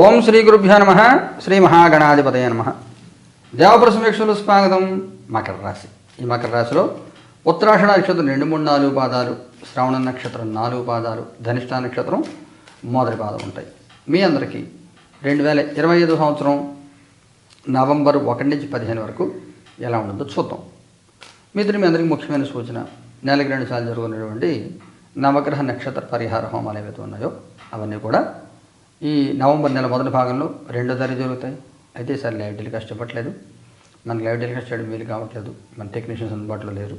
ఓం శ్రీ గురుభ్యో నమ శ్రీ మహాగణాధిపతయ నమ. దేవప్రసం వీక్షలు స్వాగతం మకర రాశి. ఈ మకర రాశిలో ఉత్తరాషణ నక్షత్రం రెండు మూడు నాలుగు పాదాలు శ్రవణ నక్షత్రం నాలుగు పాదాలు ధనిష్ట నక్షత్రం మొదటి పాదం ఉంటాయి. మీ అందరికీ రెండు వేల ఇరవై ఐదు సంవత్సరం నవంబర్ ఒకటి నుంచి పదిహేను వరకు ఎలా ఉంటుందో చూద్దాం. మిత్రులు మీ అందరికీ ముఖ్యమైన సూచన నెలకి రెండు సార్లు జరుగుతున్నటువంటి నవగ్రహ నక్షత్ర పరిహార హోమాలు ఏవైతే ఉన్నాయో అవన్నీ కూడా ఈ నవంబర్ నెల మొదటి భాగంలో రెండో తారీఖు జరుగుతాయి. అయితే సార్ లైవ్ టెలికాస్ట్ ఇవ్వట్లేదు. మనకి లైవ్ టెలికాస్ట్ చేయడం వీలు కావట్లేదు. మన టెక్నీషియన్స్ అందుబాటులో లేరు.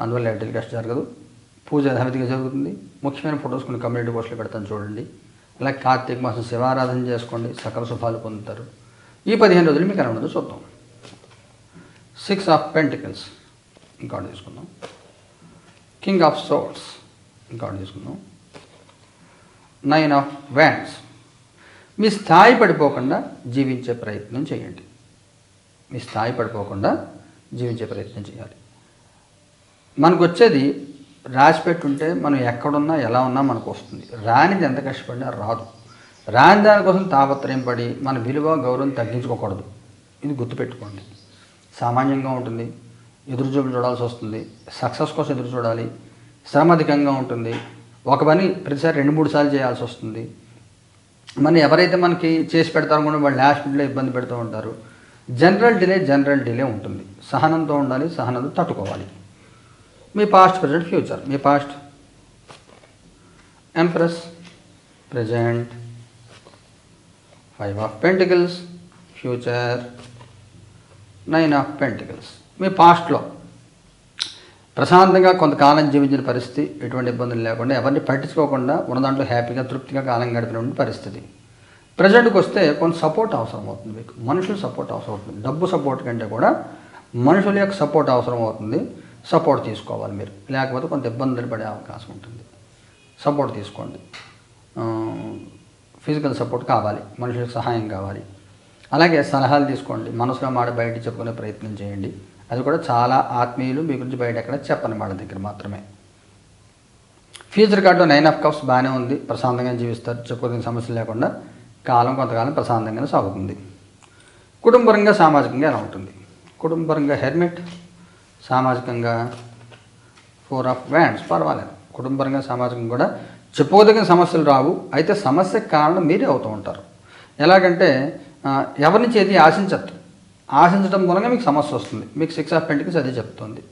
అందువల్ల లైవ్ టెలికాస్ట్ జరగదు. పూజ యథావిధిగా జరుగుతుంది. ముఖ్యమైన ఫొటోస్ కొన్ని కమ్యూనిటీ పోస్టులు పెడతాను చూడండి. అలాగే కార్తీక మాసం శివారాధన చేసుకోండి. సకల శుభాలు పొందుతారు. ఈ పదిహేను రోజులు మీకు ఎలా చూద్దాం. సిక్స్ ఆఫ్ పెంటికల్స్ ఇంకా తీసుకుందాం. కింగ్ ఆఫ్ సోల్స్ ఇంకా తీసుకుందాం. నైన్ ఆఫ్ వ్యాండ్స్ మీ స్థాయి పడిపోకుండా జీవించే ప్రయత్నం చేయండి. మీ స్థాయి పడిపోకుండా జీవించే ప్రయత్నం చేయాలి. మనకు వచ్చేది రాసి పెట్టుంటే మనం ఎక్కడున్నా ఎలా ఉన్నా మనకు వస్తుంది రానిది ఎంత కష్టపడినా రాదు. రాని దానికోసం తాపత్రయం పడి మన విలువ గౌరవం తగ్గించుకోకూడదు. ఇది గుర్తుపెట్టుకోండి. సామాన్యంగా ఉంటుంది. ఎదురు చూపులు చూడాల్సి వస్తుంది సక్సెస్ కోసం ఎదురు చూడాలి శ్రమ అధికంగా ఉంటుంది. ఒక పని ప్రతిసారి రెండు మూడు సార్లు చేయాల్సి వస్తుంది. మన ఎవరైతే మనకి చేసి పెడతారో కూడా వాళ్ళు లాస్ట్ మినిట్లో ఇబ్బంది పెడుతూ ఉంటారు. జనరల్ డిలే జనరల్ డిలే ఉంటుంది. సహనంతో ఉండాలి సహనంతో తట్టుకోవాలి. మీ past present future me past empress present five of pentacles future nine of pentacles మీ పాస్ట్లో ప్రశాంతంగా కొంతకాలం జీవించిన పరిస్థితి ఎటువంటి ఇబ్బందులు లేకుండా ఎవరిని పట్టించుకోకుండా ఉన్న దాంట్లో హ్యాపీగా తృప్తిగా కాలం గడిపినటువంటి పరిస్థితి. ప్రజెంట్కి వస్తే కొంత సపోర్ట్ అవసరం అవుతుంది మీకు. మనుషుల సపోర్ట్ అవసరం అవుతుంది. డబ్బు సపోర్ట్ కంటే కూడా మనుషుల యొక్క సపోర్ట్ అవసరం అవుతుంది. సపోర్ట్ తీసుకోవాలి మీరు. లేకపోతే కొంత ఇబ్బందులు పడే అవకాశం ఉంటుంది. సపోర్ట్ తీసుకోండి. ఫిజికల్ సపోర్ట్ కావాలి. మనుషులకు సహాయం కావాలి. అలాగే సలహాలు తీసుకోండి. మనసులో మాట బయట చెప్పుకునే ప్రయత్నం చేయండి. అది కూడా చాలా ఆత్మీయులు మీ గురించి బయట ఎక్కడ చెప్పని వాళ్ళ దగ్గర మాత్రమే. ఫ్యూచర్ కార్డులో నైన్ ఆఫ్ కప్స్ బాగానే ఉంది ప్రశాంతంగా జీవిస్తారు చెప్పుకోదగిన సమస్యలు లేకుండా కాలం కొంతకాలం ప్రశాంతంగానే సాగుతుంది. కుటుంబపరంగా సామాజికంగా ఎలా ఉంటుంది? కుటుంబపరంగా హెల్మెట్ సామాజికంగా ఫోర్ ఆఫ్ వ్యాండ్స్ పర్వాలేదు. కుటుంబపరంగా సామాజికంగా కూడా చెప్పుకోదగిన సమస్యలు రావు అయితే సమస్యకు కారణం మీరే అవుతూ ఉంటారు. ఎలాగంటే ఎవరిని ఎవరి నుంచి ఏది ఆశించద్దు. ఆశించడం మూలంగా మీకు సమస్య వస్తుంది. మీకు సిక్స్ ఆఫ్ పెంటికల్స్ అదే చెప్తుంది.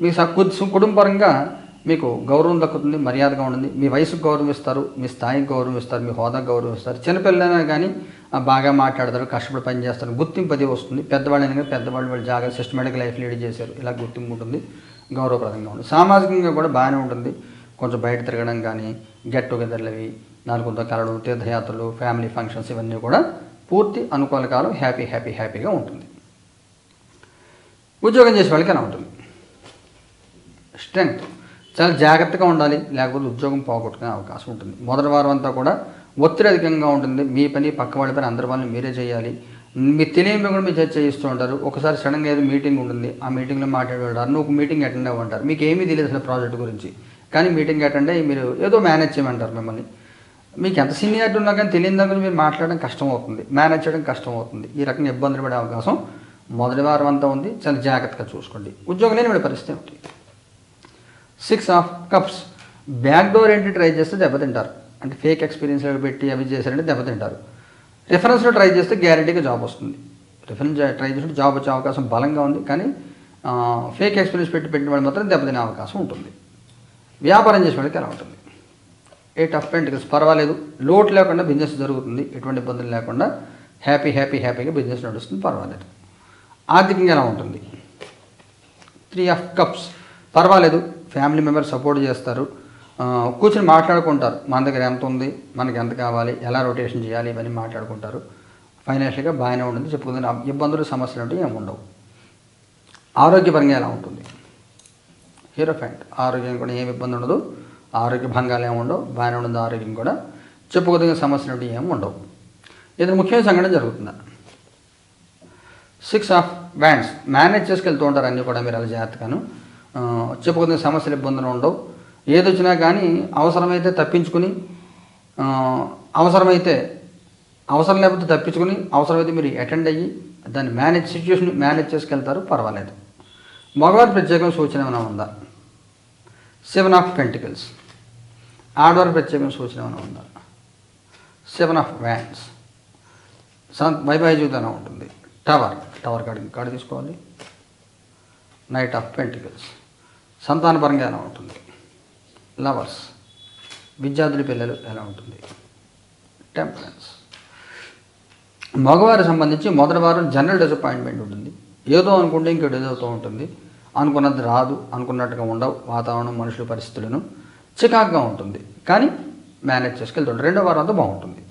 మీకు కుటుంబపరంగా మీకు గౌరవం దక్కుతుంది మర్యాదగా ఉంటుంది మీ వయసుకు గౌరవం ఇస్తారు మీ స్థాయికి గౌరవం ఇస్తారు మీ హోదాకు గౌరవం ఇస్తారు. చిన్నపిల్లలైనా కానీ బాగా మాట్లాడతారు కష్టపడి పని చేస్తారు. గుర్తింపు అది వస్తుంది. పెద్దవాళ్ళైనా కానీ పెద్దవాళ్ళు వాళ్ళు జాగ్రత్త సిస్టమేటిక్ లైఫ్ లీడ్ చేశారు. ఇలా గుర్తింపు ఉంటుంది. గౌరవప్రదంగా ఉంటుంది సామాజికంగా కూడా బాగానే ఉంటుంది. కొంచెం బయట తిరగడం కానీ గెట్ టుగెదర్లు అవి నలుగురితో కలలు తీర్థయాత్రలు ఫ్యామిలీ ఫంక్షన్స్ ఇవన్నీ కూడా పూర్తి అనుకూల కాలం హ్యాపీ హ్యాపీ హ్యాపీగా ఉంటుంది. ఉద్యోగం చేసే వాళ్ళకి ఉంటుంది స్ట్రెంగ్త్ చాలా జాగ్రత్తగా ఉండాలి. లేకపోతే ఉద్యోగం పోగొట్టుకునే అవకాశం ఉంటుంది. మొదటి వారం అంతా కూడా ఒత్తిడి అధికంగా ఉంటుంది. మీ పని పక్క వాళ్ళ పని అందరి వాళ్ళని మీరే చేయాలి. మీరు తెలియని కూడా మీరు చేయిస్తూ ఉంటారు. ఒకసారి సడన్గా ఏదో మీటింగ్ ఉంటుంది. ఆ మీటింగ్లో మాట్లాడేవాళ్ళు నువ్వు ఒక మీటింగ్ అటెండ్ అవ్వంటారు. మీకు ఏమీ తెలియదు అసలు ప్రాజెక్ట్ గురించి. కానీ మీటింగ్ అటెండ్ అయ్యి మీరు ఏదో మేనేజ్ చేయమంటారు మిమ్మల్ని. మీకు ఎంత సీనియారిటీ ఉన్నా కానీ తెలియని దాని గురించి మీరు మాట్లాడడం కష్టం అవుతుంది. మేనేజ్ చేయడం కష్టం అవుతుంది. ఈ రకంగా ఇబ్బందులు పడే అవకాశం మొదటి వారం అంతా ఉంది చాలా జాగ్రత్తగా చూసుకోండి. ఉద్యోగం లేని పరిస్థితి ఏమిటి? Six of cups back door ఏంటి ట్రై చేస్తే దెబ్బతింటారు. అంటే ఫేక్ ఎక్స్పీరియన్స్ పెట్టి అవి చేశారంటే దెబ్బతింటారు. రిఫరెన్స్లో ట్రై చేస్తే గ్యారంటీగా జాబ్ వస్తుంది. రిఫరెన్స్ ట్రై చేస్తే జాబ్ వచ్చే అవకాశం బలంగా ఉంది కానీ ఫేక్ ఎక్స్పీరియన్స్ పెట్టి పెట్టిన వాళ్ళు మాత్రం దెబ్బతినే అవకాశం ఉంటుంది. వ్యాపారం చేసే వాళ్ళకి ఎలా ఉంటుంది? ఎయిట్ ఆఫ్ పెంటికల్స్ పర్వాలేదు. లోటు లేకుండా బిజినెస్ జరుగుతుంది. ఎటువంటి ఇబ్బందులు లేకుండా హ్యాపీ హ్యాపీ హ్యాపీగా బిజినెస్ నడుస్తుంది. పర్వాలేదు. ఆర్థికంగా ఎలా ఉంటుంది. త్రీ ఆఫ్ కప్స్ పర్వాలేదు ఫ్యామిలీ మెంబర్స్ సపోర్ట్ చేస్తారు. కూర్చొని మాట్లాడుకుంటారు. మన దగ్గర ఎంత ఉంది మనకి ఎంత కావాలి ఎలా రొటేషన్ చేయాలి ఇవన్నీ మాట్లాడుకుంటారు. ఫైనాన్షియల్గా బాగానే ఉంటుంది. చెప్పుకుందని ఇబ్బందులు సమస్యలు అంటే ఏమి ఉండవు. ఆరోగ్యపరంగా ఎలా ఉంటుంది? హీరో ఫ్యాంట్ ఆరోగ్యం కూడా ఏమి ఇబ్బంది ఉండదు. ఆరోగ్య భంగాలు ఏమి ఉండవు. బాగానే ఉండదు ఆరోగ్యం కూడా. చెప్పుకోదగిన సమస్యలు అంటే ఏమి ఉండవు. ఇది ముఖ్యమైన సంఘటన జరుగుతుంది. సిక్స్ ఆఫ్ బ్యాండ్స్ మేనేజ్ చేసుకెళ్తూ ఉంటారు అన్నీ కూడా మీరు అలా జాగ్రత్తగాను. చెప్పుకునే సమస్యలు ఇబ్బందులు ఉండవు. ఏదొచ్చినా కానీ అవసరమైతే తప్పించుకుని అవసరమైతే అవసరం లేకపోతే తప్పించుకుని అవసరమైతే మీరు అటెండ్ అయ్యి దాన్ని మేనేజ్ సిచ్యువేషన్ మేనేజ్ చేసుకెళ్తారు పర్వాలేదు. మగవారి ప్రత్యేకమైన సూచన ఏమైనా ఉందా? సెవెన్ ఆఫ్ పెంటికల్స్ ఆడవారి ప్రత్యేకం సూచన ఏమైనా ఉందా? సెవెన్ ఆఫ్ వ్యాన్స్ సం వైవాహిక జీవితం ఉంటుంది? టవర్ టవర్ కాడ కాడ తీసుకోవాలి? నైట్ ఆఫ్ పెంటికల్స్ సంతానపరంగా ఎలా ఉంటుంది? లవర్స్ విద్యార్థుల పిల్లలు ఎలా ఉంటుంది? టెంపరెన్స్ మగవారికి సంబంధించి మొదటి వారం జనరల్ డిసప్పాయింట్మెంట్ ఉంటుంది. ఏదో అనుకుంటే ఇంకోటి ఏదో ఉంటుంది. అనుకున్నది రాదు అనుకున్నట్టుగా ఉండవు వాతావరణం మనుషుల పరిస్థితులను చికాకుగా ఉంటుంది. కానీ మేనేజ్ చేసుకెళ్తుంటారు రెండో వారం అంతా బాగుంటుంది.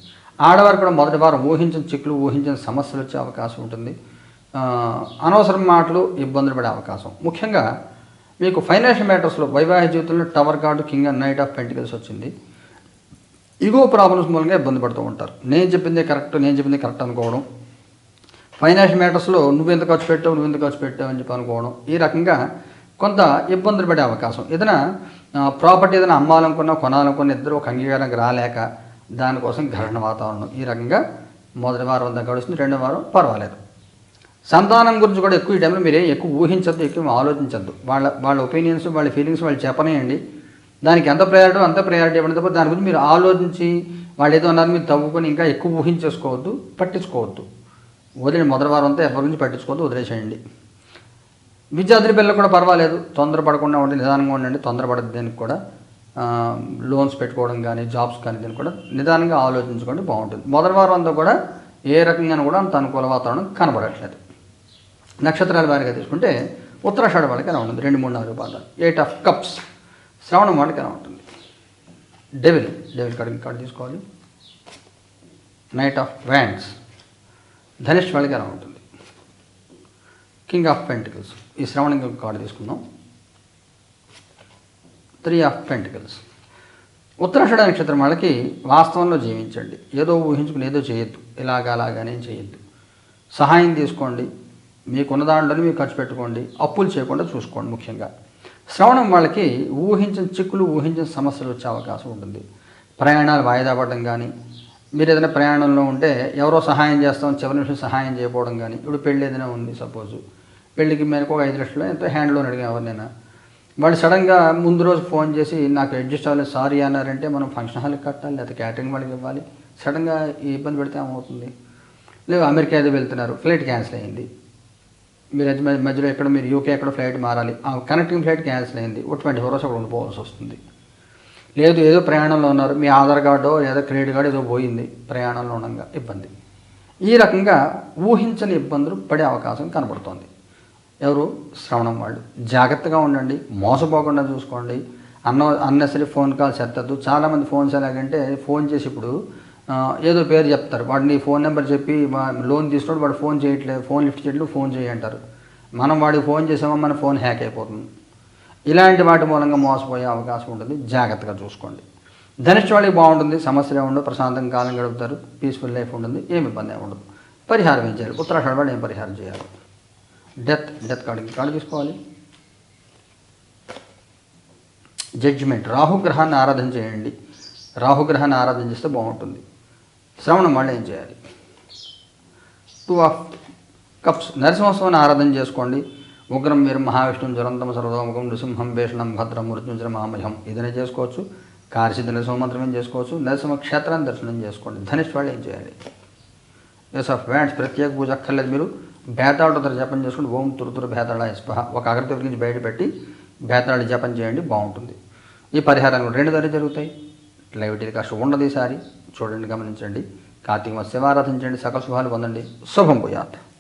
ఆడవారు కూడా మొదటి వారం ఊహించిన చిక్కులు ఊహించిన సమస్యలు వచ్చే అవకాశం ఉంటుంది. అనవసరం మాటలు ఇబ్బందులు పడే అవకాశం. ముఖ్యంగా మీకు ఫైనాన్షియల్ మ్యాటర్స్లో వైవాహిక జీవితంలో tower card king and knight of pentacles వచ్చింది. ఇగో ప్రాబ్లమ్స్ మూలంగా ఇబ్బంది పడుతూ ఉంటారు. నేను చెప్పింది కరెక్ట్ నేను చెప్పింది కరెక్ట్ అనుకోవడం. ఫైనాన్షియల్ మ్యాటర్స్లో నువ్వు ఎంత ఖర్చు పెట్టావు నువ్వు ఎంత ఖర్చు పెట్టావు అని చెప్పి అనుకోవడం. ఈ రకంగా కొంత ఇబ్బందులు పడే అవకాశం. ఏదైనా ప్రాపర్టీ ఏదైనా అమ్మాలనుకున్నా కొనాలనుకున్న ఇద్దరు ఒక అంగీకారానికి రాలేక దానికోసం ఘర్షణ వాతావరణం. ఈ రకంగా మొదటి వారం అంతా గడుస్తుంది రెండో వారం పర్వాలేదు. సంతానం గురించి కూడా ఎక్కువ ఈ టైంలో మీరే ఎక్కువ ఊహించద్దు ఎక్కువ ఆలోచించద్దు. వాళ్ళ వాళ్ళ ఒపీనియన్స్ వాళ్ళ ఫీలింగ్స్ వాళ్ళు చెప్పనేయండి. దానికి ఎంత ప్రయారిటీ అంత ప్రయారిటీ ఇవ్వండి తప్ప దాని గురించి మీరు ఆలోచించి వాళ్ళు ఏదో అన్నారు మీరు తవ్వుకొని ఇంకా ఎక్కువ ఊహించేసుకోవద్దు పట్టించుకోవద్దు. వదిలేండి మొదటి వారం అంతా ఎవరి గురించి పట్టించుకోవద్దు వదిలేసేయండి. విద్యార్థుల పిల్లలు కూడా పర్వాలేదు తొందరపడకుండా ఉండండి నిదానంగా ఉండండి తొందరపడదు దీనికి కూడా. లోన్స్ పెట్టుకోవడం కానీ జాబ్స్ కానీ దీనికి కూడా నిదానంగా ఆలోచించుకోండి బాగుంటుంది. మొదటి వారం అంతా కూడా ఏ రకంగా కూడా అంత అనుకూల వాతావరణం కనబడట్లేదు. నక్షత్రాల వారిగా తీసుకుంటే ఉత్తరాషాఢ వాళ్ళకి ఎలా ఉంటుంది? రెండు మూడు నాలుగు పాదాలు. ఎయిట్ ఆఫ్ కప్స్ శ్రవణం వాళ్ళకి ఎలా ఉంటుంది? డెవిల్ డెవిల్ కార్డు కార్డు తీసుకోవాలి. నైట్ ఆఫ్ వ్యాండ్స్ ధనిష్ వాళ్ళకి ఎలా ఉంటుంది? కింగ్ ఆఫ్ పెంటికల్స్ ఈ శ్రవణం కార్డు తీసుకుందాం. త్రీ ఆఫ్ పెంటికల్స్ ఉత్తరాషాఢ నక్షత్రం వాళ్ళకి వాస్తవంలో జీవించండి. ఏదో ఊహించుకుని ఏదో చేయొద్దు. ఇలాగా అలాగానే చేయొద్దు. సహాయం తీసుకోండి. మీకున్న దాంట్లోనే మీరు ఖర్చు పెట్టుకోండి. అప్పులు చేయకుండా చూసుకోండి ముఖ్యంగా. శ్రవణం వాళ్ళకి ఊహించిన చిక్కులు ఊహించిన సమస్యలు వచ్చే అవకాశం ఉంటుంది. ప్రయాణాలు వాయిదా పడడం కానీ మీరు ఏదైనా ప్రయాణంలో ఉంటే ఎవరో సహాయం చేస్తాం చివరి నిమిషం సహాయం చేయకపోవడం కానీ ఇప్పుడు పెళ్ళి ఏదైనా ఉంది సపోజు. పెళ్ళికి మేరకు ఒక ఐదు లక్షలు ఎంతో హ్యాండ్ లోన్ అడిగాం ఎవరినైనా. వాళ్ళు సడన్గా ముందు రోజు ఫోన్ చేసి నాకు అడ్జస్ట్ అవ్వాలి సారీ అన్నారంటే మనం ఫంక్షన్ హాల్కి కట్టాలి లేకపోతే క్యాటరింగ్ వాళ్ళకి ఇవ్వాలి. సడన్గా ఇబ్బంది పెడితే ఏమవుతుంది? లేదు అమెరికా ఏదో వెళ్తున్నారు ఫ్లైట్ క్యాన్సిల్ అయింది. మీరు మధ్యలో ఎక్కడ మీరు యూకే ఎక్కడ ఫ్లైట్ మారాలి. ఆ కనెక్టింగ్ ఫ్లైట్ క్యాన్సిల్ అయింది. ఒక ట్వంటీ ఫోర్ అవర్స్ అక్కడ ఉండిపోవాల్సి వస్తుంది. లేదు ఏదో ప్రయాణంలో ఉన్నారు. మీ ఆధార్ కార్డు ఏదో క్రెడిట్ కార్డు ఏదో పోయింది. ప్రయాణంలో ఉండగా ఇబ్బంది. ఈ రకంగా ఊహించని ఇబ్బందులు పడే అవకాశం కనబడుతోంది. ఎవరు? శ్రవణం వాళ్ళు. జాగ్రత్తగా ఉండండి. మోసపోకుండా చూసుకోండి. అన్న అన్నెసరీ ఫోన్ కాల్స్ ఎత్తద్దు. చాలామంది ఫోన్స్ ఎలాగంటే ఫోన్ చేసి ఇప్పుడు ఏదో పేరు చెప్తారు. వాడిని ఫోన్ నెంబర్ చెప్పి లోన్ తీసుకున్నాడు వాడు ఫోన్ చేయట్లేదు ఫోన్ లిఫ్ట్ చేయట్లేదు ఫోన్ చేయంటారు మనం వాడికి ఫోన్ చేసామో మన ఫోన్ హ్యాక్ అయిపోతుంది. ఇలాంటి వాటి మూలంగా మోసపోయే అవకాశం ఉంటుంది. జాగ్రత్తగా చూసుకోండి. ధనిష్ట వాళ్ళకి బాగుంటుంది సమస్యలు ఉండదు ప్రశాంతంగా కాలం గడుపుతారు పీస్ఫుల్ లైఫ్ ఉంటుంది ఏమి ఇబ్బంది ఉండదు. పరిహారం ఏం చేయాలి? ఉత్తరాఖండ్ వాళ్ళు ఏం పరిహారం చేయాలి? డెత్ డెత్ కార్డు కార్డు తీసుకోవాలి. జడ్జిమెంట్ రాహుగ్రహాన్ని ఆరాధన చేయండి. రాహుగ్రహాన్ని ఆరాధన చేస్తే బాగుంటుంది. శ్రవణం వాళ్ళు ఏం చేయాలి? టూ ఆఫ్ కప్స్ నరసింహస్వామిని ఆరాధన చేసుకోండి. ఉగ్రం వీరం మహావిష్ణుం జ్వలంతం సర్వతోముఖం నృసింహం భీషణం భద్రం మృత్యుంజర మహామహం ఏదైనా చేసుకోవచ్చు. కార్యసిద్ధ నరసింహ మంత్రం చేసుకోవచ్చు? నరసింహ క్షేత్రాన్ని దర్శనం చేసుకోండి. ధనిష్ వాళ్ళు ఏం చేయాలి? ఎస్ ఆఫ్ వ్యాండ్స్ ప్రత్యేక పూజ అక్కర్లేదు మీరు. బేతాళతో జపం చేసుకోండి. ఓం తురుతురు భేతాళ స్పహ. ఒక అగరత్తి నుంచి బయటపెట్టి భేతాళి జపం చేయండి బాగుంటుంది. ఈ పరిహారాలు రెండు ధర జరుగుతాయి. లైవ్ టెలికాస్ట్ ఉండదు ఈసారి. చూడండి గమనించండి. కార్తీక శివారాధించండి సకల శుభాలు పొందండి. శుభం పోయాత్